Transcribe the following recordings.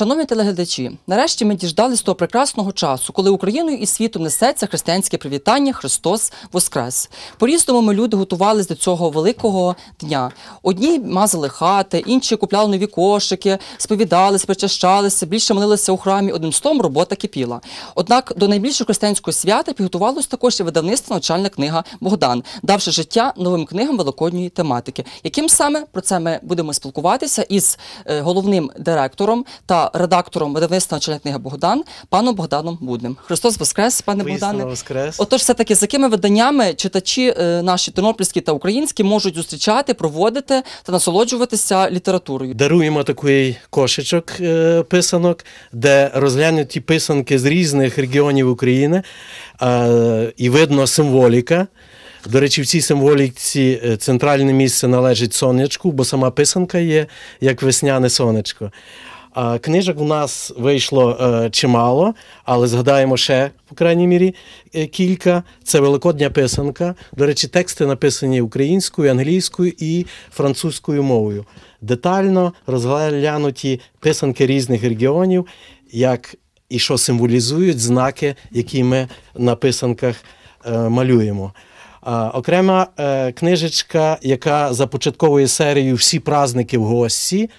Шановні телеглядачі, нарешті ми діждались того прекрасного часу, коли Україною і світом несеться християнське привітання Христос Воскрес. По-різному ми люди готувались до цього великого дня. Одні мазали хати, інші купляли нові кошики, сповідалися, причащалися, більше молилися у храмі. Одним словом, робота кипіла. Однак до найбільшого християнського свята підготувалось також і видавництво навчальна книга Богдан, давши життя новим книгам великодньої тематики. Яким саме про це ми будемо спілкуватися із е, головним директором та редактором видавництва навчальна книга Богдан, паном Богданом Будним. Христос Воскрес, пане Воістину Богдане. Воскрес. Отож, все таки з якими виданнями читачі е, наші тернопільські та українські можуть зустрічати, проводити та насолоджуватися літературою. Даруємо такий кошечок е, писанок, де розглянуті писанки з різних регіонів України, е, і видно символіка. До речі, в цій символіці е, центральне місце належить сонечку, бо сама писанка є як весняне сонечко. Книжок у нас вийшло е, чимало, але згадаємо ще, по крайній мірі, е, кілька. Це Великодня писанка. До речі, тексти написані українською, англійською і французькою мовою. Детально розглянуті писанки різних регіонів, як і що символізують знаки, які ми на писанках е, малюємо. Окрема книжечка, яка започатковує серію Всі праздники в гості.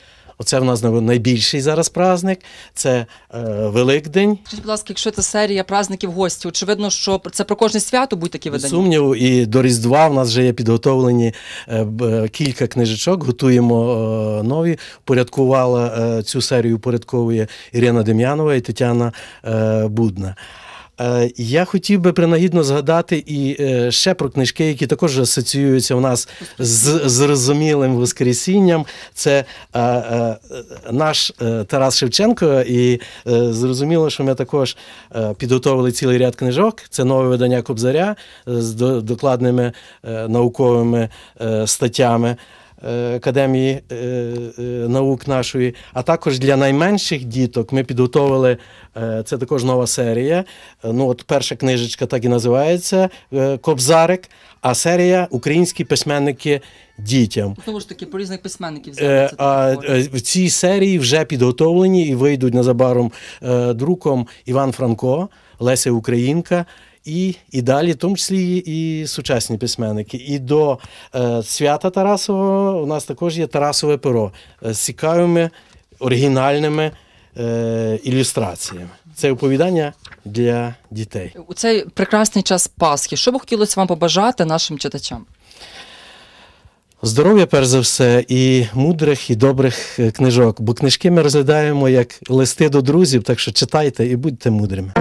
Оце в нас найбільший зараз праздник. Це е, Великдень. Скажіть, будь ласка, якщо це серія праздників гості, очевидно, що це про кожне свято будуть такі видання. сумніву, і до Різдва в нас вже є підготовлені е, б- кілька книжечок, готуємо е, нові. Порядкувала е, цю серію порядковує Ірина Дем'янова і Тетяна е, Будна. Е, Я хотів би принагідно згадати і е, ще про книжки, які також асоціюються у нас з зрозумілим Воскресінням. Це е, наш Тарас Шевченко, і зрозуміло, що ми також підготовили цілий ряд книжок. Це нове видання Кобзаря з докладними науковими статтями. Е, Академії е, е, наук нашої, а також для найменших діток ми підготовили це також нова серія. Ну, от перша книжечка так і називається Кобзарик, а серія Українські письменники дітям. Знову ж таки, про різних письменників а, в цій серії вже підготовлені і вийдуть незабаром друком Іван Франко, Леся Українка. І, і далі, в тому числі і сучасні письменники. І до е, свята Тарасового у нас також є Тарасове перо е, з цікавими оригінальними е, ілюстраціями. Це оповідання для дітей. У цей прекрасний час Пасхи, що б хотілося вам побажати нашим читачам? Здоров'я, перш за все, і мудрих, і добрих е, книжок. Бо книжки ми розглядаємо як листи до друзів, так що читайте і будьте мудрими.